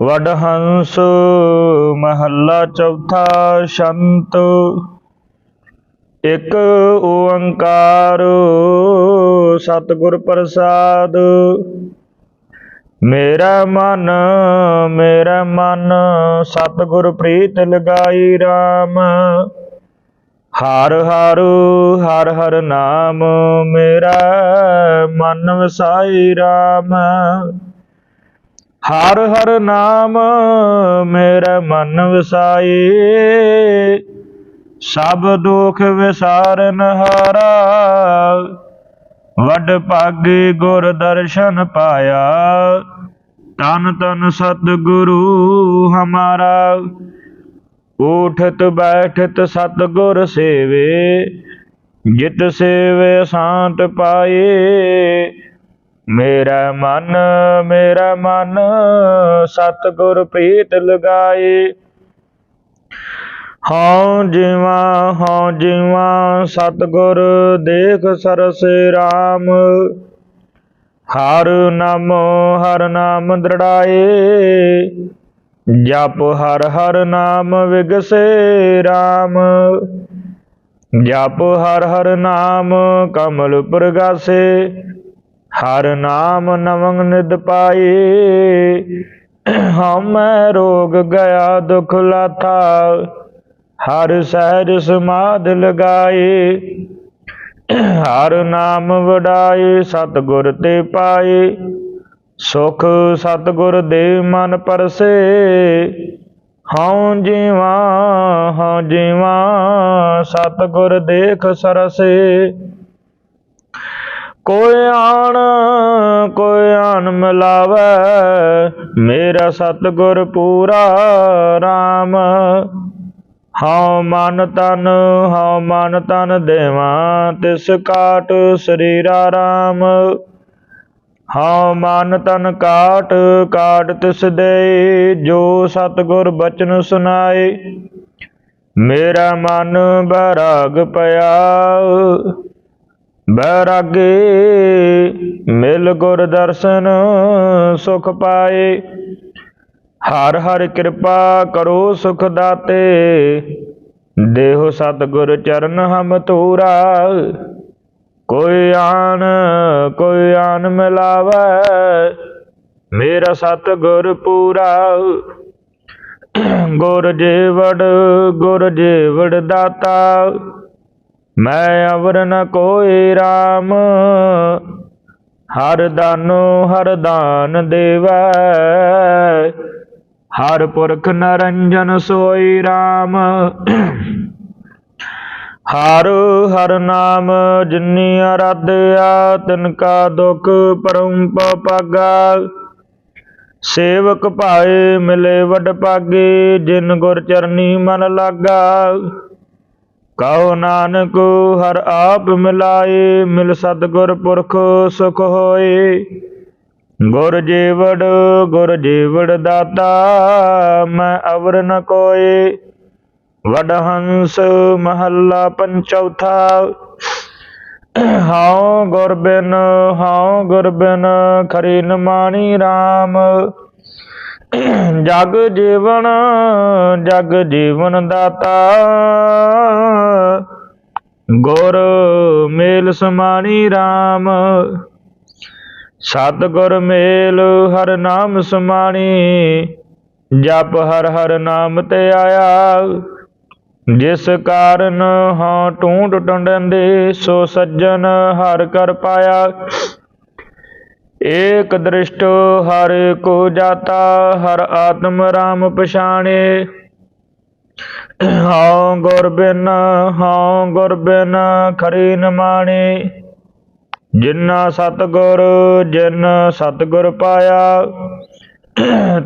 ਵਡ ਹੰਸ ਮਹੱਲਾ ਚੌਥਾ ਸ਼ੰਤ ਇਕ ਓੰਕਾਰ ਸਤਿਗੁਰ ਪ੍ਰਸਾਦ ਮੇਰਾ ਮਨ ਮੇਰਾ ਮਨ ਸਤਿਗੁਰ ਪ੍ਰੀਤ ਲਗਾਈ RAM ਹਰ ਹਰ ਹਰ ਹਰ ਨਾਮ ਮੇਰਾ ਮਨ ਵਸਾਈ RAM ਹਰ ਹਰ ਨਾਮ ਮੇਰਾ ਮਨ ਵਸਾਏ ਸਭ ਦੁਖ ਵਿਸਾਰਨ ਹਾਰਾ। ਵੱਡ ਭਾਗੇ ਗੁਰ ਦਰਸ਼ਨ ਪਾਇਆ। ਤਨ ਤਨ ਸਤਿਗੁਰੂ ਹਮਾਰਾ। ਉਠਤ ਬੈਠਤ ਸਤਿਗੁਰ ਸੇਵੇ। ਜਿਤ ਸੇਵੇ ਸ਼ਾਂਤ ਪਾਏ। ਮੇਰਾ ਮਨ ਮੇਰਾ ਮਨ ਸਤਿਗੁਰ ਪ੍ਰੀਤ ਲਗਾਏ। ਹਉ ਜੀਵਾ ਹਉ ਜੀਵਾ ਸਤਿਗੁਰ ਦੇਖ ਸਰਸ ਰਾਮ। ਹਰ ਨਾਮ ਹਰ ਨਾਮ ਦ੍ਰਿੜਾਏ। ਜਪ ਹਰ ਹਰ ਨਾਮ ਵਿਗਸੇ RAM ਜਪ ਹਰ ਹਰ ਨਾਮ ਕਮਲ ਪ੍ਰਗਾਸੇ। ਹਰ ਨਾਮ ਨਵੰਗ ਨਿਦ ਪਾਏ। ਹਉਮੈ ਰੋਗ ਗਿਆ ਦੁਖ ਲਾਥਾ। ਹਰ ਸਹਿਜ ਸਮਾਧ ਲਗਾਏ। ਹਰ ਨਾਮ ਵਡਾਏ, ਸਤਿਗੁਰ ਤੇ ਪਾਏ। ਸੁਖ ਸਤਿਗੁਰ ਦੇ ਮਨ ਪਰਸੇ। ਹਉ ਜੀਵਾ ਹਉ ਜੀਵਾ, ਸਤਿਗੁਰ ਦੇਖ ਸਰਸੇ। ਕੋਈ ਆਣ ਕੋਈ ਆਣ ਮਿਲਾਵੇ, ਮੇਰਾ ਸਤਿਗੁਰ ਪੂਰਾ RAM ਹਉ ਮਨ ਤਨ, ਹਉ ਮਨ ਤਨ ਦੇਵਾ, ਤਿਸ ਕਾਟ ਸਰੀਰਾ RAM ਹਉ ਮਨ ਤਨ ਕਾਟ ਕਾਟ ਤਿਸ ਦੇ ਜੋ ਸਤਿਗੁਰ ਬਚਨ ਸੁਨਾਏ ਮੇਰਾ ਮਨ ਬਰਾਗ ਪਿਆ। ਬੈਰਾਗੇ ਮਿਲ ਗੁਰ ਦਰਸ਼ਨ ਸੁਖ ਪਾਏ। ਹਰ ਹਰ ਕਿਰਪਾ ਕਰੋ ਸੁਖ ਦਾਤੇ। ਦੇਹੋ ਸਤਿਗੁਰ ਚਰਨ ਹਮ ਤੂਰਾ ਕੋਈ ਆਨ ਕੋਈ ਆਨ ਮਿਲਾਵੇ। ਮੇਰਾ ਸਤਿਗੁਰ ਪੂਰਾ। ਗੁਰ ਜੀਵੜ ਗੁਰ ਜੀਵੜ ਦਾਤਾ। ਮੈਂ ਅਵਰ ਨ ਕੋਈ RAM ਹਰ ਦਾਨੋ ਹਰ ਦਾਨ ਦੇਵੈ। ਹਰ ਪੁਰਖ ਨਰੰਜਨ ਸੋਈ RAM ਹਰ ਹਰ ਨਾਮ ਜਿਨੀ ਅਰਾਧਿਆ ਤਿਨ ਕਾ ਦੁਖ ਪਰਮ ਪਾਗਾ ਸੇਵਕ ਭਾਏ ਮਿਲੇ ਵਡ ਪਾਗੇ ਜਿਨ ਗੁਰ ਚਰਨੀ ਮਨ ਲਾਗਾ। ਕਹੋ ਨਾਨਕ ਹਰ ਆਪ ਮਿਲਾਏ, ਮਿਲ ਸਤਿਗੁਰ ਪੁਰਖ ਸੁਖ ਹੋਏ। ਗੁਰ ਜੀਵੜ ਗੁਰ ਜੀਵੜ ਦਾਤਾ, ਮੈਂ ਅਵਰ ਨ ਕੋਏ। ਵਡ ਹੰਸ ਮਹੱਲਾ ਪੰਚੌਥਾ ਹਉ ਗੁਰ ਬਿਨ, ਹਉ ਗੁਰ ਬਿਨ, ਖਰੀ ਨ ਮਾਣੀ RAM ਜਗ ਜੀਵਨ ਜਗ ਜੀਵਨ ਦਾਤਾ। ਗੁਰ ਮੇਲ ਸਮਾਣੀ RAM ਸਤਿਗੁਰ ਮੇਲ ਹਰ ਨਾਮ ਸਮਾਣੀ। ਜਪ ਹਰ ਹਰ ਨਾਮ ਤੇ ਆਇਆ। ਜਿਸ ਕਾਰਨ ਹਾਂ ਟੂੰਡ ਟੰਡੰਦੇ ਸੋ ਸੱਜਣ ਹਰ ਕਰ ਪਾਇਆ। ਏਕ ਦ੍ਰਿਸ਼ਟ ਹਰ ਕੋ ਜਾਤਾ, ਹਰ ਆਤਮ ਰਾਮ ਪਛਾਣੇ। ਹਉ ਗੁਰ ਬਿਨ, ਹਉ ਗੁਰ ਬਿਨ ਖਰੀ ਨ ਮਾਣੇ। ਜਿਨਾ ਸਤਗੁਰ ਜਿਨ ਸਤਗੁਰ ਪਾਇਆ,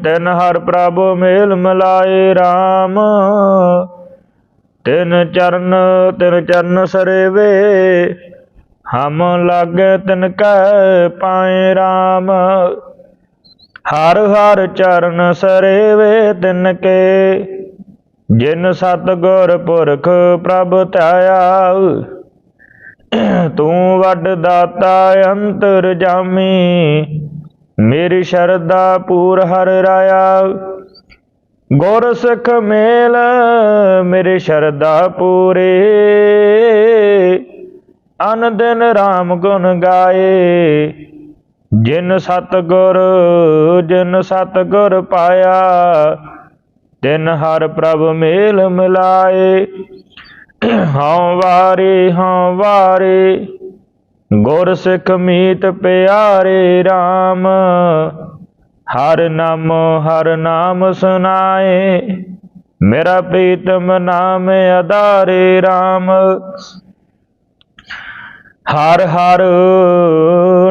ਤਿਨ ਹਰ ਪ੍ਰਭ ਮੇਲ ਮਿਲਾਏ RAM ਤਿਨ ਚਰਨ ਤਿਨ ਚਰਨ ਸਰੇਵੇ। ਹਮ ਲਾਗੇ ਤਿਨ ਕੈ ਪਾਏ RAM ਹਰ ਹਰ ਚਰਨ ਸਰੇਵੇ ਤਿਨ ਕੇ। ਜਿਨ ਸਤਗੁਰ ਪੁਰਖ ਪ੍ਰਭ ਧਿਆਇਆ ਤੂੰ ਵੱਡ ਦਾਤਾ ਅੰਤਰ ਜਾਮੀ। ਮੇਰੀ ਸ਼ਰਧਾ ਪੂਰ ਹਰ ਰਾਇਆ। ਗੁਰ ਸਿੱਖ ਮੇਲ ਮੇਰੇ ਸ਼ਰਧਾ ਪੂਰੇ। ਅਨ ਦਿਨ RAM ਗੁਣ ਗਾਏ। ਜਿਨ ਸਤ ਗੁਰ ਜਿਨ ਸਤ ਗੁਰ ਪਾਇਆ, ਤਿਨ ਹਰ ਪ੍ਰਭ ਮੇਲ ਮਿਲਾਏ। ਹਉ ਵਾਰੇ ਹਉ ਵਾਰੇ, ਗੁਰ ਸਿੱਖ ਮੀਤ ਪਿਆਰੇ RAM ਹਰ ਨਾਮ ਹਰ ਨਾਮ ਸੁਨਾਏ ਮੇਰਾ ਪ੍ਰੀਤਮ ਨਾਮ ਆਧਾਰੇ RAM ਹਰ ਹਰ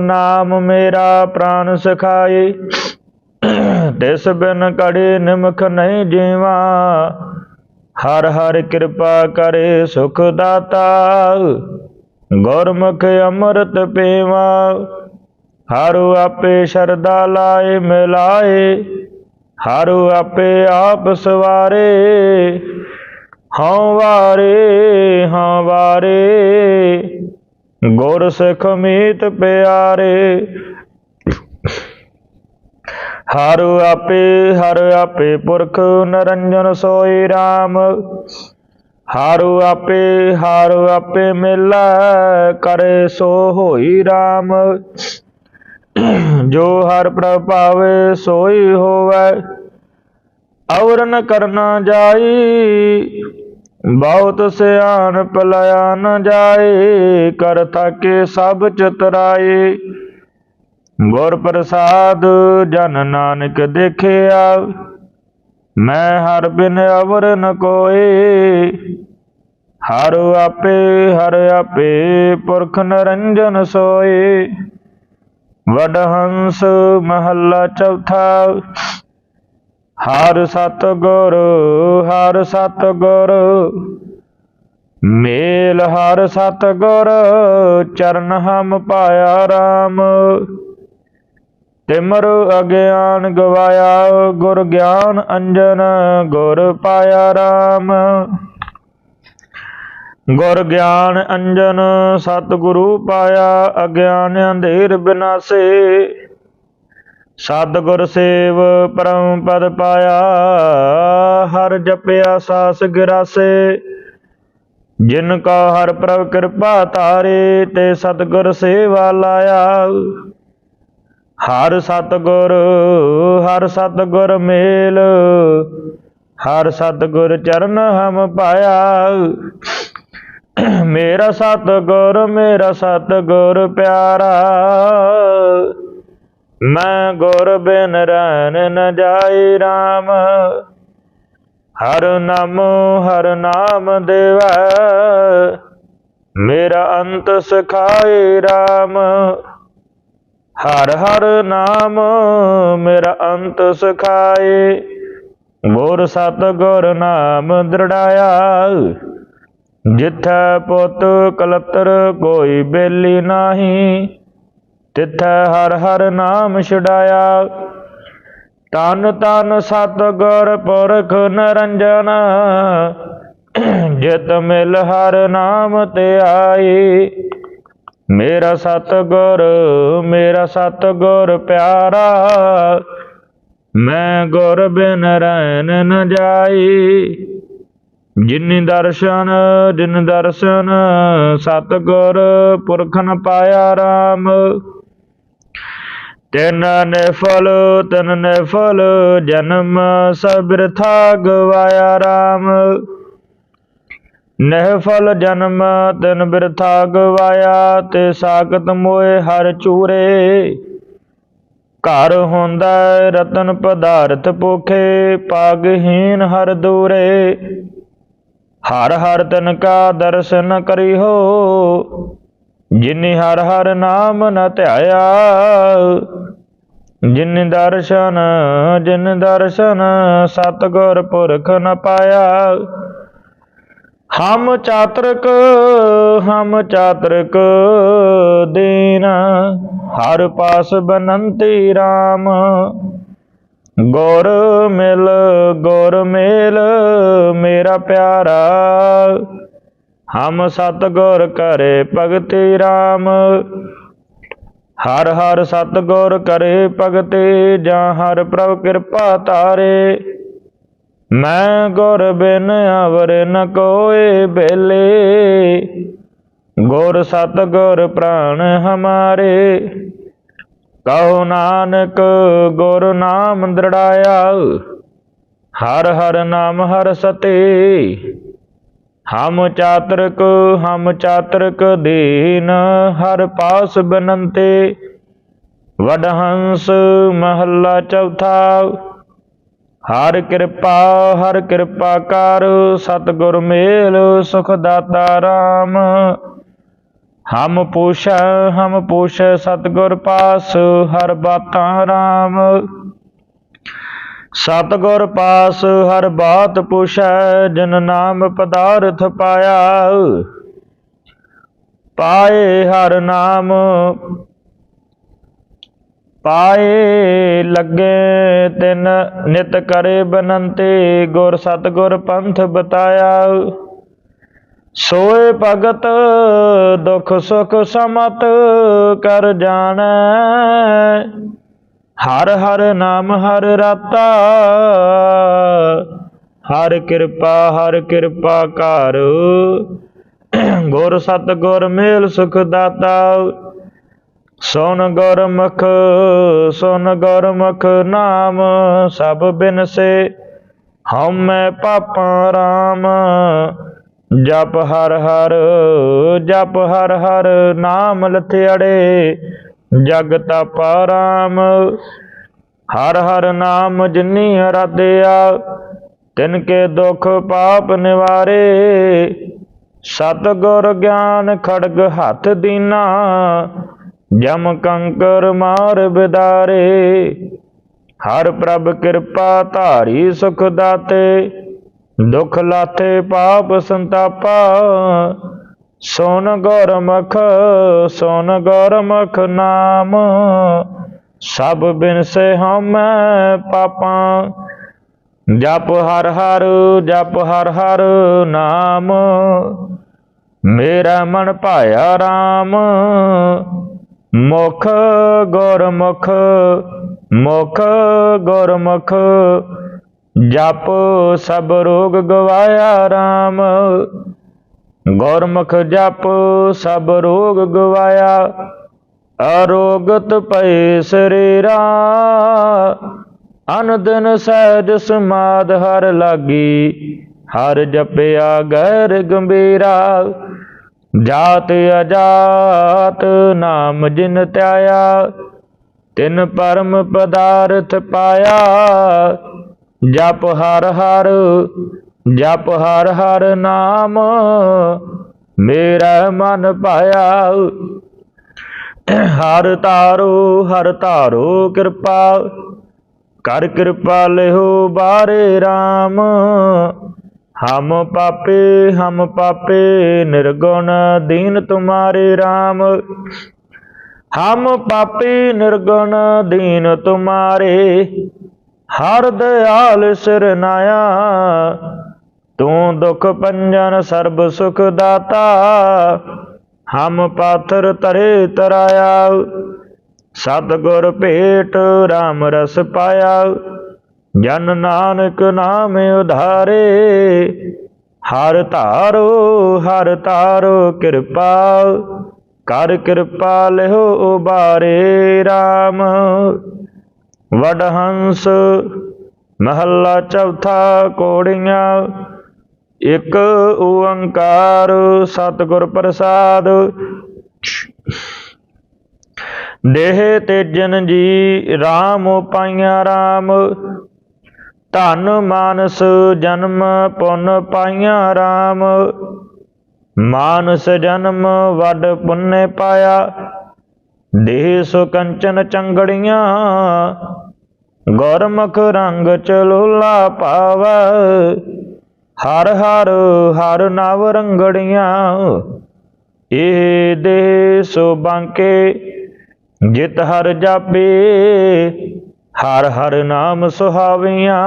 ਨਾਮ ਮੇਰਾ ਪ੍ਰਾਨ ਸਖਾਏ। ਤਿਸ ਬਿਨ ਕੜੇ ਨਿਮਖ ਨਹੀਂ ਜੀਵਾ। ਹਰ ਹਰ ਕਿਰਪਾ ਕਰੇ ਸੁਖ ਦਾਤਾ। ਗੁਰਮੁਖ ਅੰਮ੍ਰਿਤ ਪੀਵਾ। ਹਰੂ ਆਪੇ ਸ਼ਰਦਾ ਲਾਏ, ਮਿਲਾਏ। ਹਰੂ ਆਪੇ ਆਪ ਸਵਾਰੇ। ਹਉ ਵਾਰੇ ਹਉ ਵਾਰੇ। ਗੁਰ ਸਿੱਖ ਮੀਤ ਪਿਆਰੇ। ਹਰ ਆਪੇ ਹਰ ਆਪੇ ਪੁਰਖ ਨਰੰਜਨ ਸੋਈ RAM ਹਰ ਆਪੇ ਹਰ ਆਪੇ ਮਿਲੈ ਕਰੇ ਸੋ ਹੋਈ RAM ਜੋ ਹਰ ਪ੍ਰਭਾਵੇ ਸੋਈ ਹੋਵੇ। ਔਰ ਨ ਕਰਨਾ ਜਾਈ। ਬਹੁਤ ਸਿਆਣ ਪਲਿਆ ਨ ਜਾਏ, ਕਰ ਥਕੇ ਸਭ ਚਤਰਾਏ। ਗੁਰ ਪ੍ਰਸਾਦ ਜਨ ਨਾਨਕ ਦੇਖਿਆ, ਮੈਂ ਹਰ ਬਿਨ ਅਵਰ ਨ ਕੋਏ। ਹਰ ਆਪੇ ਹਰ ਆਪੇ ਪੁਰਖ ਨਰੰਜਨ ਸੋਏ। ਵਡ ਹੰਸ ਮਹੱਲਾ ਚੌਥਾ ਹਰ ਸਤ ਗੁਰ ਹਰ ਸਤ ਗੁਰ ਮੇਲ ਹਰ ਸਤ ਗੁਰ ਚਰਨ ਹਮ ਪਾਇਆ RAM ਤਿਮਰ ਅਗਿਆਨ ਗਵਾਇਆ, ਗੁਰ ਗਿਆਨ ਅੰਜਨ, ਗੁਰ ਪਾਇਆ RAM ਗੁਰ ਗਿਆਨ ਅੰਜਨ, ਸਤਿਗੁਰੂ ਪਾਇਆ, ਅਗਿਆਨ ਅੰਧੇਰ ਬਿਨਾਸੇ। ਸਤਿਗੁਰ ਸੇਵ ਪਰਮ ਪਦ ਪਾਇਆ, ਹਰ ਜਪਿਆ ਸਾਸ ਗਿਰਾਸੇ। ਜਿਨ ਕਾ ਹਰ ਪ੍ਰਭ ਕਿਰਪਾ ਧਾਰੇ, ਤੇ ਸਤਿਗੁਰ ਸੇਵਾ ਲਾਇਆ। ਹਰ ਸਤਿਗੁਰ ਹਰ ਸਤਿਗੁਰ ਮੇਲ, ਹਰ ਸਤਿਗੁਰ ਚਰਨ ਹਮ ਪਾਇਆ। ਮੇਰਾ ਸਤਿਗੁਰ ਮੇਰਾ ਸਤਿਗੁਰ ਪਿਆਰਾ। ਮੈਂ ਗੁਰ ਬਿਨ ਰਹਿਣ ਨ ਜਾਈ RAM ਹਰ ਨਾਮ ਹਰ ਨਾਮ ਦੇਵੈ। ਮੇਰਾ ਅੰਤ ਸਖਾਏ RAM ਹਰ ਹਰ ਨਾਮ ਮੇਰਾ ਅੰਤ ਸਖਾਏ ਗੁਰ ਸਤ ਗੁਰ ਨਾਮ ਦ੍ਰਿੜਾਇਆ। ਜਿੱਥੈ ਪੁੱਤ ਕਲਤਰ ਕੋਈ ਬੇਲੀ ਨਾਹੀ। ਤਿਥੈ ਹਰ ਹਰ ਨਾਮ ਛਡਾਇਆ। ਤਨ ਤਨ ਸਤਗੁਰ ਪੁਰਖ ਨਰੰਜਨ, ਜਿਤ ਮਿਲ ਹਰ ਨਾਮ ਤੇ ਆਈ। ਮੇਰਾ ਸਤਗੁਰ ਮੇਰਾ ਸਤਗੁਰ ਪਿਆਰਾ, ਮੈਂ ਗੁਰ ਬਿਨ ਰਹਿਣ ਨ ਜਾਈ। ਜਿਨੀ ਦਰਸ਼ਨ, ਜਿਨ ਦਰਸ਼ਨ ਸਤ ਗੁਰ ਪੁਰਖਨ ਪਾਇਆ RAM ਤਿਨ ਨੇ ਤਿਨ ਨੇ ਜਨਮ ਸਭ ਬਿਰਥਾ ਗਵਾਇਆ RAM ਨਹਿ ਜਨਮ, ਤਿਨ ਬਿਰਥਾ ਗਵਾਇਆ ਤੇ ਸਾਖਤ ਮੋਏ ਹਰ ਚੂਰੇ। ਘਰ ਹੁੰਦਾ ਰਤਨ ਪਦਾਰਥ ਪੋਖੇ ਪਾਗਹੀਨ ਹਰ ਦੂਰੇ। ਹਰ ਹਰ ਤਨ ਕਾ ਦਰਸ਼ਨ ਕਰਿਓ ਜਿਨੀ ਹਰ ਹਰ ਨਾਮ ਨ ਧਿਆਇਆ, ਜਿਨ ਦਰਸ਼ਨ ਜਿਨ ਦਰਸ਼ਨ ਸਤਗੁਰ ਪੁਰਖ ਨ ਪਾਇਆ। ਹਮ ਚਾਤਰਕ ਹਮ ਚਾਤਰਕ ਦੇਨ, ਹਰ ਪਾਸ ਬਨੰਤੀ RAM ਗੁਰ ਮਿਲ, ਗੁਰ ਮੇਲ, ਮੇਰਾ ਪਿਆਰਾ। ਹਮ ਸਤਗੁਰ ਕਰੇ ਭਗਤੀ RAM ਹਰ ਹਰ ਸਤਿਗੁਰ ਕਰੇ ਭਗਤੇ, ਜਾਂ ਹਰ ਪ੍ਰਭ ਕਿਰਪਾ ਤਾਰੇ ਮੈਂ ਗੁਰ ਬਿਨ ਅਵਰ ਨ ਕੋਏ ਬੇਲੇ। ਗੁਰ ਸਤਿਗੁਰ ਪ੍ਰਾਣ ਹਮਾਰੇ। ਕਹੋ ਨਾਨਕ ਗੁਰ ਨਾਮ ਦ੍ਰਿੜਾਇਆ। ਹਰ ਹਰ ਨਾਮ ਹਰ ਸਤੇ। ਹਮ ਚਾਤਰਕ ਹਮ ਚਾਤਰਕ ਦੀਨ, ਹਰ ਪਾਸ ਬਨੰਤੇ। ਵਡਹੰਸ ਮਹੱਲਾ ਚੌਥਾ, ਹਰ ਕਿਰਪਾ ਹਰ ਕਿਰਪਾ ਕਰ, ਸਤਿਗੁਰ ਮੇਲ, ਸੁਖ ਦਾਤਾ ਰਾਮ। ਹਮ ਪੂਛੈ ਹਮ ਪੂਛੈ ਸਤਿਗੁਰ ਪਾਸ, ਹਰ ਬਾਤਾਂ ਰਾਮ। ਸਤਿਗੁਰ ਪਾਸ ਹਰ ਬਾਤ ਪੁਛੈ, ਜਨ ਨਾਮ ਪਦਾਰਥ ਪਾਇਆ। ਪਾਏ ਹਰ ਨਾਮ, ਪਾਏ ਲੱਗੇ ਤਿਨ ਨਿਤ ਕਰੇ ਬਨੰਤੇ, ਗੁਰ ਸਤਿਗੁਰ ਪੰਥ ਬਤਾਇਆ। ਸੋਏ ਭਗਤ ਦੁਖ ਸੁਖ ਸਮਤ ਕਰ ਜਾਣੈ। ਹਰ ਹਰ ਨਾਮ ਹਰ ਰਾਤਾ, ਹਰ ਕਿਰਪਾ ਹਰ ਕਿਰਪਾ ਕਰ ਗੁਰ ਸਤਿਗੁਰ ਮੇਲ ਸੁਖ ਦਾਤਾ, ਸੁਨ ਗੁਰਮੁਖ ਸੁਨ ਗੁਰਮੁਖ ਨਾਮ, ਸਭ ਬਿਨਸੇ ਹਉਮੈ ਪਾਪਾਂ ਰਾਮ। ਜਪ ਹਰ ਹਰ, ਜਪ ਹਰ ਹਰ ਨਾਮ ਲਥਿਆੜੇ ਜਗ ਤਪਾ ਰਾਮ। ਹਰ ਹਰ ਨਾਮ ਜਿਨੀ ਅਰਾਧਿਆ, ਤਿਨ ਕੇ ਦੁਖ ਪਾਪ ਨਿਵਾਰੇ। ਸਤਿਗੁਰ ਗਿਆਨ ਖੜਗ ਹੱਥ ਦੀਨਾ, ਜਮ ਕੰਕਰ ਮਾਰ ਬਿਦਾਰੇ। ਹਰ ਪ੍ਰਭ ਕਿਰਪਾ ਧਾਰੀ ਸੁਖ ਦਾਤੇ, ਦੁਖ ਲਾਥੇ ਪਾਪ ਸੰਤਾਪਾ। ਸੋਨ ਗੁਰਮੁਖ ਸੋਨ ਗੁਰਮੁਖ ਨਾਮ। ਸਭ ਬਿਨਸੇ ਹਮੈ ਪਾਪਾਂ। ਜਪ ਹਰ ਹਰ, ਜਪ ਹਰ ਹਰ ਨਾਮ। ਮੇਰਾ ਮਨ ਭਾਇਆ RAM ਮੁਖ ਗੁਰਮੁਖ ਮੁਖ ਗੁਰਮੁਖ। ਜਪ ਸਭ ਰੋਗ ਗਵਾਇਆ RAM ਗੁਰਮੁਖ ਜਪ ਸਭ ਰੋਗ ਗਵਾਇਆ, ਅਰੋਗਤ ਪਏ ਸਰੀਰਾ। ਅਨ ਸਹਿਜ ਸਮਾਦ ਹਰ ਲਾਗੀ, ਹਰ ਜਪਿਆ ਗੈਰ ਗੰਭੀਰਾ। ਜਾਤ ਅਜਾਤ ਨਾਮ ਜਿਨ ਧਿਆਇਆ, ਤਿਨ ਪਰਮ ਪਦਾਰਥ ਪਾਇਆ। ਜਪ ਹਰ ਹਰ ਜਪ ਹਰ ਹਰ ਨਾਮ, ਮੇਰਾ ਮਨ ਭਾਇਆ ਹਰ ਤਾਰੋ ਹਰ ਤਾਰੋ ਕਿਰਪਾ, ਕਰ ਕਿਰਪਾ ਲਿਓ ਬਾਰੇ RAM ਹਮ ਪਾਪੇ ਹਮ ਪਾਪੇ, ਨਿਰਗੁਣ ਦੀਨ ਤੁਮਾਰੇ RAM ਹਮ ਪਾਪੀ, ਨਿਰਗੁਣ ਦੀਨ ਤੁਮਾਰੇ। ਹਰ ਦਿਆਲ ਸਿਰਨਾਇਆ ਤੂੰ ਦੁਖ ਪੰਜਨ ਸਰਬ ਸੁਖ ਦਾਤਾ, ਹਮ ਪਾਥਰ ਤਰੇ ਤਰਾਇਆ। ਸਤਿਗੁਰ ਭੇਟ RAM ਰਸ ਪਾਇਆ, ਜਨ ਨਾਨਕ ਨਾਮ ਉਧਾਰੇ। ਹਰ ਧਾਰੋ, ਹਰ ਤਾਰੋ ਕਿਰਪਾ, ਕਰ ਕਿਰਪਾ ਲਿਓ ਉਬਾਰੇ RAM ਵਡਹੰਸ ਮਹੱਲਾ ਚੌਥਾ ਕੋੜੀਆਂ ਇਕ ਓੰਕਾਰ ਸਤਿਗੁਰ ਪ੍ਰਸਾਦ। ਦੇਹ ਤੇਜਨ ਜੀ RAM ਪਾਈਆਂ RAM ਧਨ ਮਾਨਸ ਜਨਮ ਪੁੰਨ ਪਾਈਆਂ RAM ਮਾਨਸ ਜਨਮ ਵੱਡ ਪੁੰਨੇ ਪਾਇਆ। ਦੇਹ ਸੋ ਕੰਚਨ ਚੰਗੜੀਆਂ, ਗੁਰਮੁਖ ਰੰਗ ਚਲੋਲਾ ਪਾਵੈ। ਹਰ ਹਰ ਹਰ ਨਵ ਰੰਗੜੀਆਂ ਇਹ ਦੇ ਸੋ ਬਾਂਕੇ, ਜਿਤ ਹਰ ਜਾਪੇ, ਹਰ ਹਰ ਨਾਮ ਸੁਹਾਵੀਆਂ।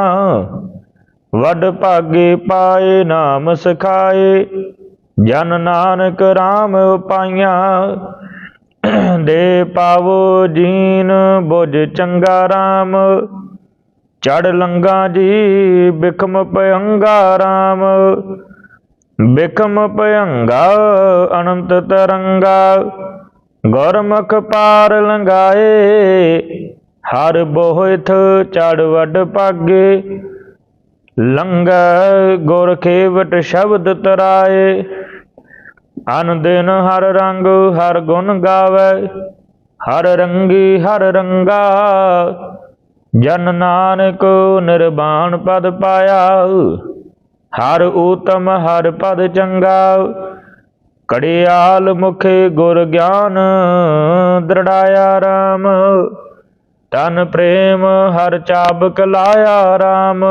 ਵੱਡ ਭਾਗੇ ਪਾਏ ਨਾਮ ਸਿਖਾਏ, ਜਨ ਨਾਨਕ RAM ਉਪਾਈਆਂ। ਦੇ ਪਾਵੋ ਜੀਨ ਬੁਝ ਚੰਗਾ RAM ਚੜ ਲੰਗਾ ਜੀ, ਬਿਖਮ ਭਯੰਗਾ RAM ਬਿਖਮ ਭਯੰਗਾ, ਅਨੰਤ ਤਰੰਗਾ। ਗੁਰਮੁਖ ਪਾਰ ਲੰਗਾਏ ਹਰ ਬੋਹਿਥ ਚੜ ਵੱਡ ਪਾਗੇ ਲੰਗ ਗੁਰ ਖੇਵਟ ਸ਼ਬਦ ਤਰਾਏ। ਅਨ ਦਿਨ ਹਰ ਰੰਗ, ਹਰ ਗੁਣ ਗਾਵੇ। ਹਰ ਰੰਗੀ ਹਰ ਰੰਗਾ ਜਨ ਨਾਨਕ ਨਿਰਵਾਣ ਪਦ ਪਾਇਆ, ਹਰ ਊਤਮ ਹਰ ਪਦ ਚੰਗਾ। ਕੜਿਆਲ ਮੁਖੇ ਗੁਰ ਗਿਆਨ ਦ੍ਰਿੜਾਇਆ RAM ਤਨ ਪ੍ਰੇਮ ਹਰ ਚਾਬਕ ਲਾਇਆ RAM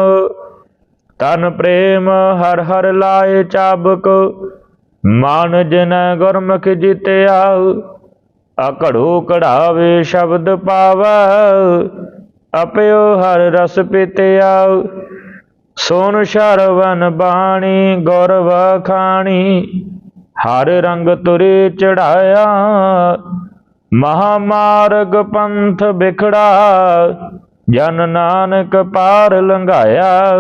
ਤਨ ਪ੍ਰੇਮ ਹਰ ਹਰ ਲਾਏ ਚਾਬਕ, ਮਨ ਜਨ ਗੁਰਮੁਖ ਜਿਤਿਆ। ਅਕੜੋ ਕੜਾਵੇ ਸ਼ਬਦ ਪਾਵੈ ਆਪਿਓ ਹਰ ਰਸ ਪੀਤਿਆ ਸੋਨ ਸ਼ਰਵਨ ਬਾਣੀ, ਗੁਰਵ ਖਾਣੀ, ਹਰ ਰੰਗ ਤੁਰੇ ਚੜਾਇਆ। ਮਹਾਮਾਰਗ ਪੰਥ ਵਿਖੜਾ ਜਨ ਨਾਨਕ ਪਾਰ ਲੰਘਾਇਆ।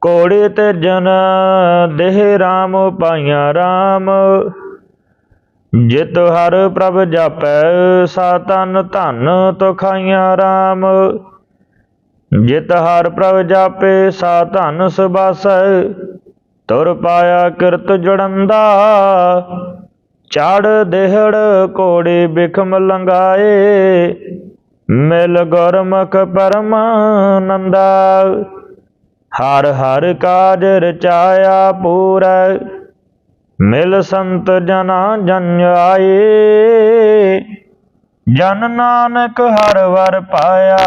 ਕੋੜੇ ਤੇ ਜਨ ਦੇਹ RAM ਪਾਈਆਂ RAM ਜਿਤ ਹਰ ਪ੍ਰਭ ਜਾਪੈ ਸਾ ਤਨ ਧਨ ਤੋ ਖਾਈਆਂ RAM ਜਿਤ ਹਰ ਪ੍ਰਭ ਜਾਪੇ ਸਾ ਧਨ ਸੁਬਾਸੈ ਤੁਰ ਪਾਇਆ ਕਿਰਤ ਜੜੰਦਾ। ਚੜ ਦੇਹੜ ਕੋੜੇ ਬਿਖਮ ਲੰਗਾਏ ਮਿਲ ਗੁਰਮੁਖ ਪਰਮਾਨੰਦਾ। ਹਰ ਹਰ ਕਾਜ ਰਚਾਇਆ ਪੂਰਾ ਮਿਲ ਸੰਤ ਜਨਾ ਜਨ ਆਏ। ਜਨ ਨਾਨਕ ਹਰ ਵਰ ਪਾਇਆ।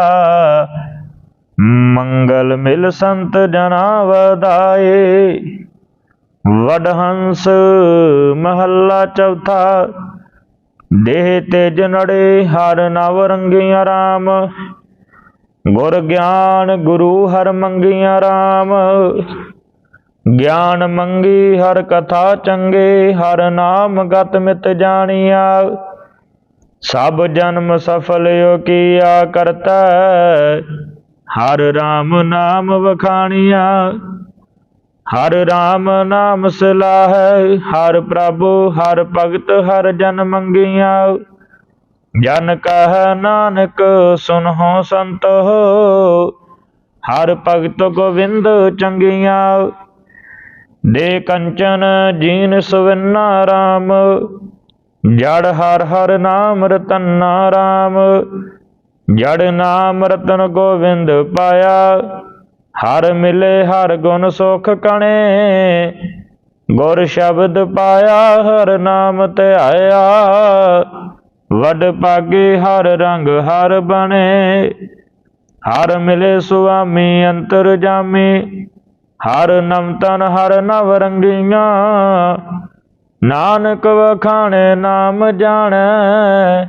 ਮੰਗਲ ਮਿਲ ਸੰਤ ਜਨਾ ਵਦਾਏ ਵਡਹੰਸ ਮਹੱਲਾ ਚੌਥਾ। ਦੇਹ ਤੇ ਜਨੜੇ ਹਰ ਨਵ ਰੰਗੀਆਂ RAM ਗੁਰ ਗਿਆਨ ਗੁਰੂ ਹਰ ਮੰਗੀਆਂ RAM ਗਿਆਨ ਮੰਗੀ ਹਰ ਕਥਾ ਚੰਗੇ, ਹਰ ਨਾਮ ਗਤ ਮਿਤ ਜਾਣੀਆ। ਸਭ ਜਨਮ ਸਫਲ ਹੋ ਕੀਆ ਕਰਤਾ, ਹਰ RAM ਨਾਮ ਵਖਾਣੀਆ। ਹਰ RAM ਨਾਮ ਸਲਾਹ, ਹਰ ਪ੍ਰਭੂ, ਹਰ ਭਗਤ, ਹਰ ਜਨ ਮੰਗੀਆਂ। ਜਨ ਕਹ ਨਾਨਕ, ਸੁਨਹੁ ਸੰਤੋ। ਹਰ ਭਗਤ ਗੋਵਿੰਦ ਚੰਗੀਆਂ। ਦੇ ਕੰਚਨ ਜੀਨ ਸੁਵੰਨਾ RAM ਜੜ ਹਰ ਹਰ ਨਾਮ ਰਤਨਾ RAM ਜੜ ਨਾਮ ਰਤਨ ਗੋਵਿੰਦ ਪਾਇਆ, ਹਰ ਮਿਲੇ ਹਰ ਗੁਣ ਸੁਖ ਕਣੇ, ਗੁਰ ਸ਼ਬਦ ਪਾਇਆ, ਹਰ ਨਾਮ ਧਿਆਇਆ ਵੱਡ ਪਾਗੇ ਹਰ ਰੰਗ ਹਰ ਬਣੇ, ਹਰ ਮਿਲੇ ਸੁਆਮੀ ਅੰਤਰ ਜਾਮੀ ਹਰ ਨਮਤਨ ਹਰ ਨਵ ਰੰਗੀਆਂ। ਨਾਨਕ ਵਖਾਣੇ ਨਾਮ ਜਾਣੈ।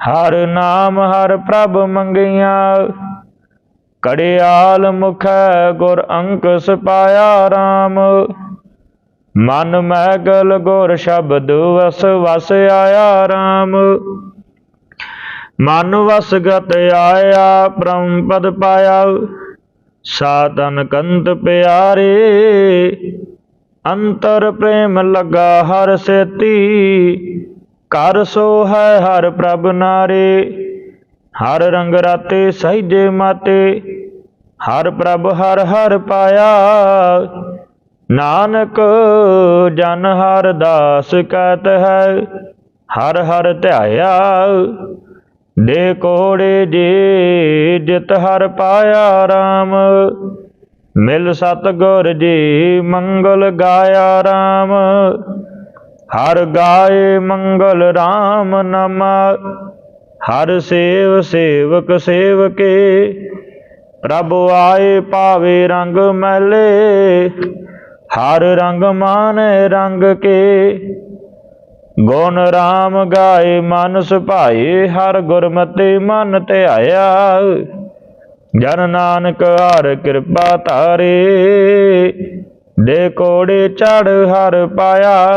ਹਰ ਨਾਮ ਹਰ ਪ੍ਰਭ ਮੰਗੀਆਂ। ਕੜਿਆਲ ਮੁਖ ਗੁਰ ਅੰਕਸ ਪਾਇਆ RAM ਮਨ ਮੈਗਲ ਗੁਰ ਸ਼ਬਦ ਵਸ ਵਸ ਆਇਆ RAM ਮਨ ਵਸ ਗਤ ਆਇਆ ਬ੍ਰਹਮ ਪਦ ਪਾਇਆ। ਸਾਤਨ ਕੰਤ ਪਿਆਰੇ, ਅੰਤਰ ਪ੍ਰੇਮ ਲਗਾ ਹਰ ਸੇਤੀ। ਕਰ ਸੋ ਹੈ ਹਰ ਪ੍ਰਭ ਨਾਰੇ, ਹਰ ਰੰਗ ਰਾਤੇ ਸਹਿਜੇ ਮਾਤੇ। ਹਰ ਪ੍ਰਭ ਹਰ ਹਰ ਪਾਇਆ, ਨਾਨਕ ਜਨ ਹਰ ਦਾਸ ਕਹਤ ਹੈ। ਹਰ ਹਰ ਧਿਆਇਆ ਦੇ ਕੋੜੇ ਜੀ ਜਿਤ ਹਰ ਪਾਇਆ RAM ਮਿਲ ਸਤ ਗੁਰ ਜੀ ਮੰਗਲ ਗਾਇਆ RAM ਹਰ ਗਾਏ ਮੰਗਲ RAM ਨਮ। ਹਰ ਸੇਵ ਸੇਵਕ ਸੇਵ ਕੇ ਪ੍ਰਭ ਆਏ ਪਾਵੇ ਰੰਗ ਮਹਿਲੇ ਹਰ ਰੰਗ ਮਾਨੇ ਰੰਗ ਕੇ। ਗੁਣ RAM ਗਾਏ ਮਨ ਸੁਭਾਏ, ਹਰ ਗੁਰਮਤਿ ਮਨ ਧਿਆਇਆ। ਜਨ ਨਾਨਕ ਹਰ ਕਿਰਪਾ ਧਾਰੇ, ਦੇ ਕੋੜੇ ਚੜ ਹਰ ਪਾਇਆ।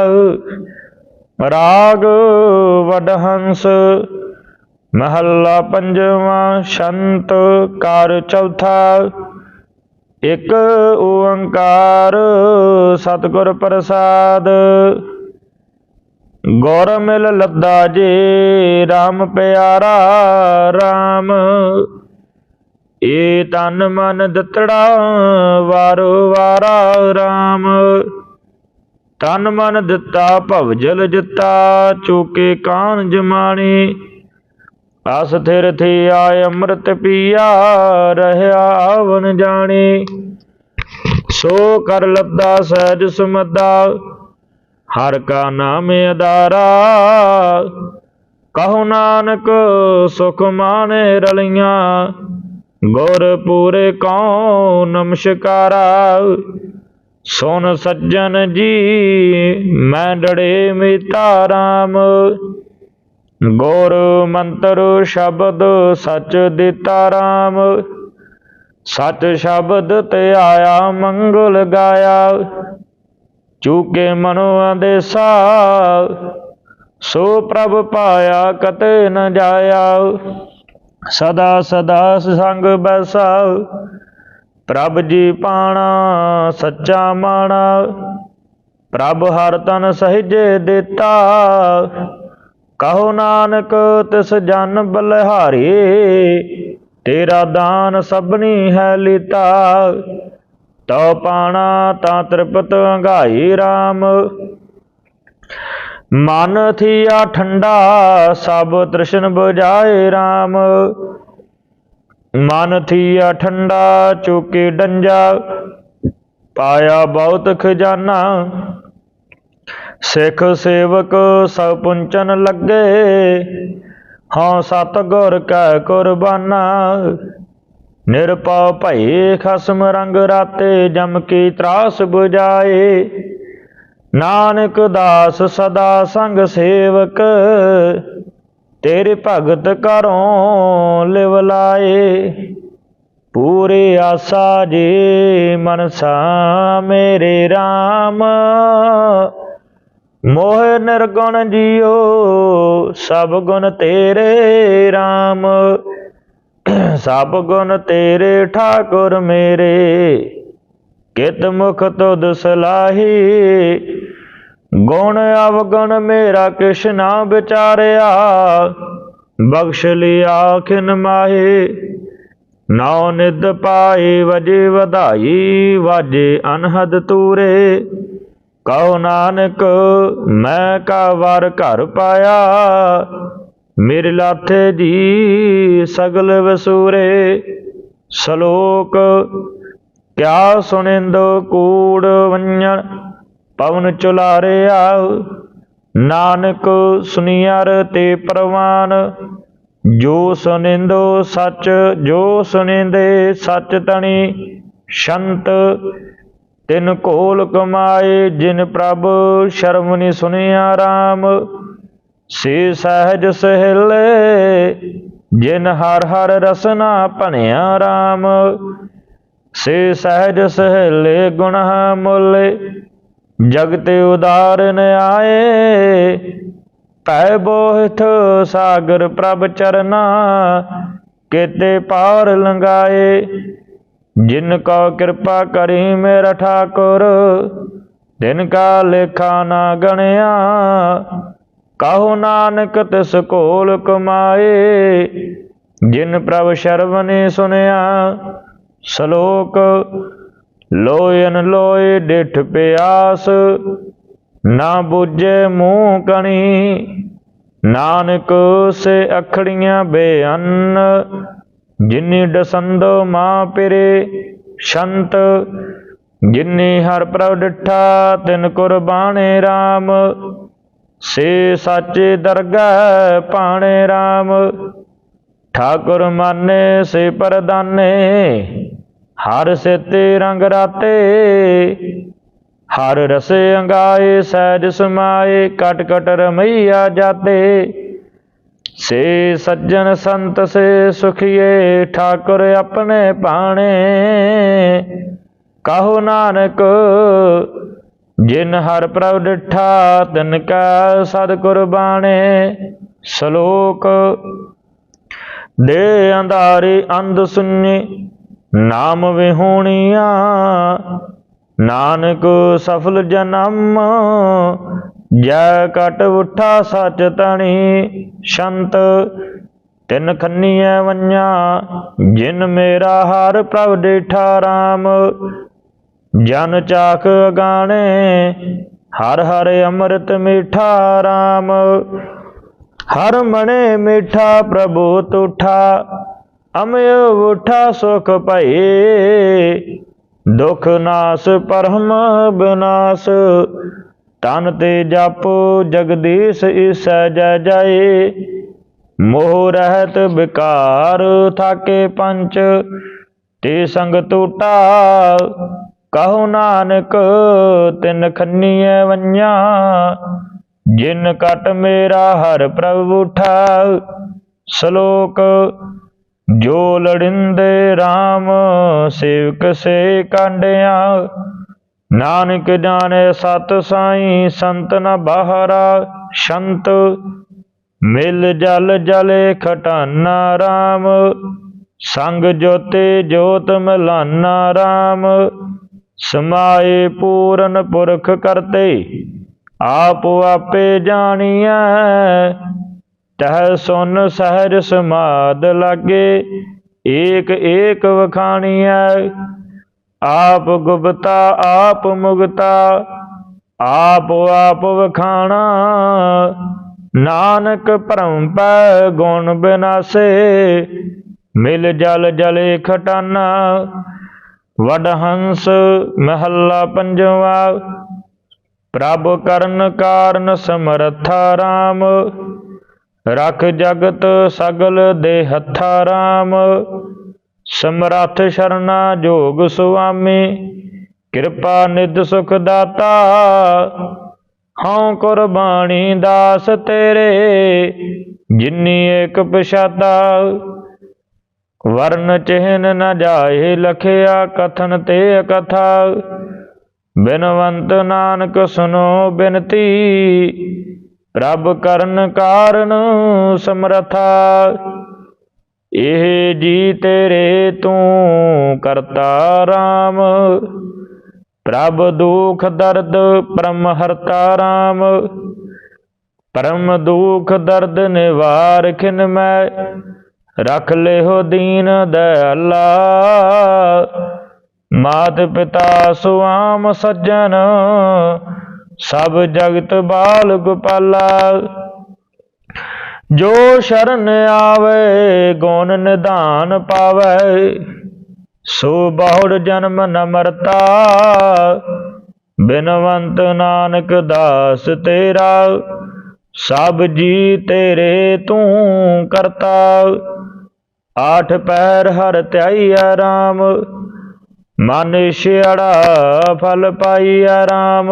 ਰਾਗ ਵਡਹੰਸ, ਮਹੱਲਾ ਪੰਜਵਾਂ ਸ਼ੰਤ ਕਾਰ ਚੌਥਾ। ਇੱਕ ਓੰਕਾਰ ਸਤਿਗੁਰ ਪ੍ਰਸਾਦ ਗੌਰ ਮਿਲ ਲੱਦਾ ਜੇ RAM ਪਿਆਰਾ RAM ਏ ਤਨ ਮਨ ਦਿੱਤੜਾ, ਵਾਰੋ ਵਾਰਾ RAM ਤਨ ਮਨ ਦਿੱਤਾ ਭਵਜਲ ਜਿੱਤਾ, ਚੋਕੇ ਕਾਨ ਜਮਾਣੀ। ਅਸ ਥਿਰ ਥੀ ਆਇ ਅੰਮ੍ਰਿਤ ਪੀਆ, ਰਹਿਆ ਆਵਨ ਜਾਣੀ। ਸੋ ਕਰ ਲੱਦਾ, ਸਹਿਜ ਸੁਮਦਾ। ਹਰ ਕਾ ਨਾਮ ਅਦਾਰਾ ਕਹੋ ਨਾਨਕ, ਸੁਖ ਮਾਨੇ ਰਲੀਆਂ। ਗੁਰ ਪੂਰੇ ਕਉ ਨਮਸਕਾਰਾ। ਸੁਨ ਸੱਜਣ ਜੀ, ਮੈਂ ਡੜੇ ਮੀਤਾ ਰਾਮ। ਗੁਰ ਮੰਤਰ ਸ਼ਬਦ ਸਚ ਦਿੱਤਾ ਰਾਮ। ਸਚ ਸ਼ਬਦ ਤੇ ਆਇਆ ਮੰਗਲ ਗਾਇਆ। ਚੂਕੇ ਮਨੋ ਆਦੇਸਾ ਸੋ ਪ੍ਰਭ ਪਾਇਆ ਕਤੇ ਨ ਜਾਇਆ। ਸਦਾ ਸਦਾ ਸੰਗ ਬੈਸਾ ਪ੍ਰਭ ਜੀ ਪਾਣਾ, ਸੱਚਾ ਮਾਣਾ। ਪ੍ਰਭ ਹਰ ਤਨ ਸਹਿਜੇ ਦਿੱਤਾ। ਕਹੋ ਨਾਨਕ, ਤਿਸ ਜਨ ਬਲਿਹਾਰੀ, ਤੇਰਾ ਦਾਨ ਸਭਨੀ ਹੈ ਲੀਤਾ। ਤਉ ਪਾਣਾ ਤਾਂ ਤ੍ਰਿਪਤ ਅੰਗਾਈ RAM ਮਨ ਥੀਆ ਠੰਡਾ, ਸਭ ਤ੍ਰਿਸ਼ਨ 부ਜਾਏ RAM ਮਨ ਥੀਆ ਠੰਡਾ, ਚੁਕੇ ਡੰਜਾ, ਪਾਇਆ ਬਹੁਤ ਖਜ਼ਾਨਾ। ਸਿੱਖ ਸੇਵਕ ਸਭ ਪੁੰਚਨ ਲੱਗੇ ਹਾਂ ਸਤ ਗੁਰ ਕੈ ਕੁਰਬਾਨਾ। ਨਿਰਪਉ ਭਈ ਖਸਮ ਰੰਗ ਰਾਤੇ ਜਮ ਕੀ ਤਰਾਸ 부ਜਾਏ ਨਾਨਕ ਦਾਸ ਸਦਾ ਸੰਗ ਸੇਵਕ, ਤੇਰੇ ਭਗਤ ਕਰੋਂ ਲਿਵ ਲਾਏ। ਪੂਰੇ ਆਸਾ ਜੀ ਮਨਸਾ ਮੇਰੇ RAM ਮੋਹ ਨਿਰਗੁਣ ਜੀਓ ਸਭ ਗੁਣ ਤੇਰੇ RAM ਸਭ ਗੁਣ ਤੇਰੇ ਠਾਕੁਰ ਮੇਰੇ, ਕਿਤ ਮੁਖ ਤੁਧ ਸਲਾਹੀ। ਗੁਣ ਅਵਗੁਣ ਮੇਰਾ ਕਿਛ ਨਾ ਵਿਚਾਰਿਆ, ਬਖਸ਼ ਲਿਆ ਖਿਨ ਮਾਹੇ। ਨਾਉ ਨਿਦ ਪਾਏ ਵਜੇ ਵਧਾਈ, ਵਾਜੇ ਅਨਹਦ ਤੂਰੇ। ਕਹੋ ਨਾਨਕ, ਮੈਂ ਕਾ ਵਰ ਘਰ ਪਾਇਆ ਮੇਰੇ ਲਾਥੇ ਜੀ ਸਗਲ ਵਸੂਰੇ, ਸ਼ਲੋਕ, ਕਿਆ ਸੁਨਿੰਦੋ ਕੂੜ ਵੰਜਣ, ਪਵਨ ਚੁਲਾਰਿਆ ਨਾਨਕ ਸੁਨੀਅਰ ਤੇ ਪ੍ਰਵਾਨ, ਜੋ ਸੁਨਿੰਦੋ ਸੱਚ, ਜੋ ਸੁਨਿੰਦੇ ਸੱਚ ਤਣੀ, ਸ਼ੰਤ ਤਿਨ ਕੋਲ ਕਮਾਏ, ਜਿਨ ਪ੍ਰਭ ਸ਼ਰਮ ਨੀ ਸੁਨਿਆ RAM ਸੇ ਸਹਿਜ ਸਹਿਲੇ, ਜਿਨ ਹਰ ਹਰ ਰਸਨਾ ਭਣਿਆ RAM ਸੇ ਸਹਿਜ ਸਹਿਲੇ ਗੁਣਾ ਮੁਲੇ, ਜਗਤ ਉਦਾਰਨ ਆਏ। ਭੈ ਬੋਹਿਥ ਸਾਗਰ ਪ੍ਰਭ ਚਰਨਾ, ਕਿਤੇ ਪਾਰ ਲੰਗਾਏ ਜਿਨ ਕੋ ਕਿਰਪਾ ਕਰੀ ਮੇਰਾ ਠਾਕੁਰ, ਦਿਨ ਕਾ ਲੇਖਾ ਨਾ ਗਣਿਆ। ਕਹੋ ਨਾਨਕ ਤਿਸ ਕੋਲ ਕਮਾਏ, ਜਿਨ ਪ੍ਰਭ ਸ਼ਰਵਨੇ ਸੁਨਿਆ, ਸ਼ਲੋਕ, ਲੋਇਨ ਲੋਏ ਡਿਠ ਪਿਆਸ, ਨਾ ਬੁਝੇ ਮੂੰਹ ਕਣੀ, ਨਾਨਕ ਸੇ ਅਖੜੀਆਂ ਬੇਅੰਨ, ਜਿਨੀ ਦਸੰਦੋ ਮਾਂ ਪਿਰੇ ਸ਼ੰਤ, ਜਿਨੀ ਹਰ ਪ੍ਰਭ ਡਿਠਾ ਤਿਨ ਕੁਰਬਾਨੇ RAM ਸੇ ਸਾਚੇ ਦਰਗਾਹ ਪਾਣੇ RAM ਠਾਕੁਰ ਮਾਨੇ ਸੇ ਪਰਦਾਨੇ, ਹਰ ਸੇਤੇ ਰੰਗ ਰਾਤੇ, ਹਰ ਰਸੇ ਅੰਗਾਏ ਸਹਿਜ ਸਮਾਏ, ਕਟ ਕਟ ਰਮਈਆ ਜਾਤੇ। ਸੇ ਸੱਜਣ ਸੰਤ ਸੇ ਸੁਖੀਏ, ਠਾਕੁਰ ਆਪਣੇ ਪਾਣੇ ਕਹੋ ਨਾਨਕ ਜਿਨ ਹਰ ਪ੍ਰਭ ਡਿਠਾ, ਤਿਨ ਕੈ ਸਦ ਕੁਰਬਾਨੇ। ਸ਼ਲੋਕ, ਦੇ ਅੰਧਾਰੇ ਅੰਧ ਸੁਨੇ, ਨਾਮ ਵਿਹੂਣੀਆਂ। ਨਾਨਕ ਸਫਲ ਜਨਮ, ਜੈ ਕਟ ਉਠਾ ਸਚ ਤਣੀ। ਸ਼ੰਤ, ਤਿਨ ਖੰਨੀਐ ਵੰਨਿਆ, ਜਿਨ ਮੇਰਾ ਹਰ ਪ੍ਰਭ ਡੇਠਾ RAM ਜਨ ਚਾਖ ਗਾਣੇ, ਹਰ ਹਰ ਅੰਮ੍ਰਿਤ ਮੀਠਾ RAM ਹਰ ਮਣੇ ਮੀਠਾ ਪ੍ਰਭੂ ਤੁਠਾ ਅਮਿ ਉਠਾ ਸੁਖ ਭਏ। ਦੁਖ ਨਾਸ ਪਰਮ ਬਿਨਾਸ਼, ਤਨ ਤੇ ਜਾਪੋ ਜਗਦੀਸ਼ ਈਸੈ ਜੈ ਜਾਏ ਮੋਹ ਰਹਿਤ ਵਿਕਾਰ ਥਾਕੇ ਪੰਚ, ਤੇ ਸੰਗ ਟੂਟਾ ਕਹੋ ਨਾਨਕ, ਤਿਨ ਖੰਨੀਐ ਵੰਨਿਆ। ਜਿਨ ਕਟ ਮੇਰਾ ਹਰ ਪ੍ਰਭ ਉਠਾ। ਸ਼ਲੋਕ, ਜੋ ਲੜਿੰਦੇ RAM ਸੇਵਕ ਸੇ ਕਾਂਡਿਆ। ਨਾਨਕ ਜਾਣੇ ਸਤ ਸਾਈ, ਸੰਤ ਨ ਬਾਹਰਾ। ਸ਼ੰਤ, ਮਿਲ ਜਲ ਜਲੇ ਖਟਾਨਾ RAM ਸੰਗ ਜੋਤੇ ਜੋਤ ਮਿਲਾਨਾ RAM ਸਮਾਏ ਪੂਰਨ ਪੁਰਖ ਕਰਤੇ, ਆਪ ਆਪੇ ਜਾਣੀਐ। ਤਹ ਸੁਨ ਸਹਿਜ ਸਮਾਦ ਲਾਗੇ, ਏਕ ਏਕ ਵਖਾਣੀਐ। ਆਪ ਗੁਪਤਾ, ਆਪ ਮੁਗਤਾ, ਆਪ ਆਪ ਵਖਾਣਾ। ਨਾਨਕ ਭਰਮ ਪੈ ਗੁਣ ਬਿਨਾਸੇ, ਮਿਲ ਜਲ ਜਲੇ ਖਟਾਨਾ। ਵਡ ਹੰਸ ਮਹੱਲਾ ਪੰਜਵਾ। ਪ੍ਰਭ ਕਰਨ ਕਾਰਨ ਸਮਰਥਾ RAM ਰਖ ਜਗਤ ਸਗਲ ਦੇ ਹੱਥਾ RAM ਸਮਰੱਥ ਸ਼ਰਨਾ ਜੋਗ ਸੁਆਮੀ। ਕਿਰਪਾ ਨਿਦ ਸੁਖ ਦਾਤਾ ਹਉ ਕੁਰਬਾਨੀ ਦਾਸ ਤੇਰੇ। ਜਿਨੀ ਏਕ ਪਛਾਤਾ। ਵਰਨ ਚਿਹਨ ਨ ਜਾਏ ਲਖਿਆ ਕਥਨ ਤੇ ਕਥਾ। ਬਿਨਵੰਤ ਨਾਨਕ ਸੁਨੋ ਬਿਨਤੀ, ਪ੍ਰਭ ਕਰਨ ਕਾਰਨ ਸਮਰਥਾ। ਇਹ ਜੀ ਤੇਰੇ ਤੂੰ ਕਰਤਾ RAM ਪ੍ਰਭ ਦੁਖ ਦਰਦ ਪਰਮ ਹਰਤਾ RAM ਪਰਮ ਦੁਖ ਦਰਦ ਨਿਵਾਰ ਖਿਨ ਮੈਂ। ਰਖ ਲਿਓ ਦੀਨ ਦਇਆਲਾ। ਮਾਤ ਪਿਤਾ ਸੁਆਮ ਸੱਜਣ, ਸਭ ਜਗਤ ਬਾਲ ਗੋਪਾਲਾ। ਜੋ ਸ਼ਰਨ ਆਵੇ, ਗੁਣ ਨਿਧਾਨ ਪਾਵੇ, ਸੋ ਬਹੁੜ ਜਨਮ ਨਮਰਤਾ। ਬਿਨਵੰਤ ਨਾਨਕ ਦਾਸ ਤੇਰਾ, ਸਭ ਜੀ ਤੇਰੇ ਤੂੰ ਕਰਤਾ। ਆਠ ਪੈਰ ਹਰ ਧਿਆਈਐ RAM ਮਨ ਛੜਾ ਫਲ ਪਾਈਐ RAM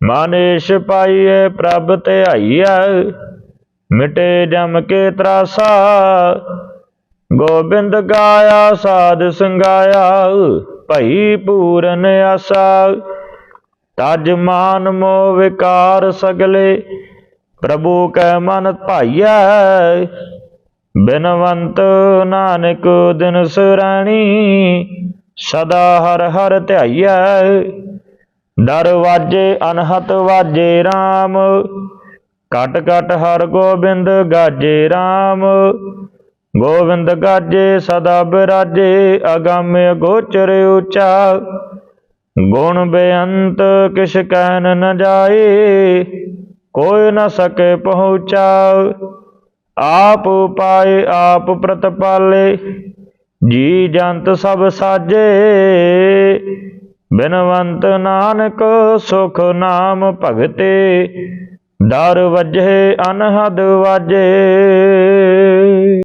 ਮਾਨੇਸ਼ ਪਾਈਏ ਪ੍ਰਭ ਧਿਆਈਐ, ਮਿਟੇ ਜਮ ਕੇ ਤਰਾਸਾ। ਗੋਬਿੰਦ ਗਾਇਆ, ਸਾਧ ਸੰਗਾਇਆ, ਭਈ ਪੂਰਨ ਆਸਾ। ਤਜ ਮਾਨ ਮੋ ਵਿਕਾਰ ਸਗਲੇ, ਪ੍ਰਭੂ ਕੈ ਮਨ ਭਾਈਐ ਬਿਨਵੰਤ ਨਾਨਕ ਦਿਨ ਸੁਰਾਣੀ, ਸਦਾ ਹਰ ਹਰ ਧਿਆਈਐ। ਦਰਵਾਜੇ ਅਨਹਤ ਵਾਜੇ RAM ਕਟ ਕਟ ਹਰ ਗੋਬਿੰਦ ਗਾਜੇ RAM ਗੋਬਿੰਦ ਗਾਜੇ ਸਦਾ ਬਿਰਾਜੇ, ਅਗੰਮ ਗੋਚਰ ਉਚਾ। ਗੁਣ ਬੇਅੰਤ ਕਿਛ ਕਹਿਨ ਨ ਜਾਏ, ਕੋਈ ਨ ਸਕੇ ਪਹੁੰਚਾ। ਆਪ ਪਾਏ ਆਪ ਪ੍ਰਤਪਾਲੇ, ਜੀ ਜੰਤ ਸਭ ਸਾਜੇ। ਬਿਨਵੰਤ ਨਾਨਕ ਸੁਖ ਨਾਮ ਭਗਤੇ, ਦਰ ਵਜੇ ਅਨਹਦ ਵਾਜੇ।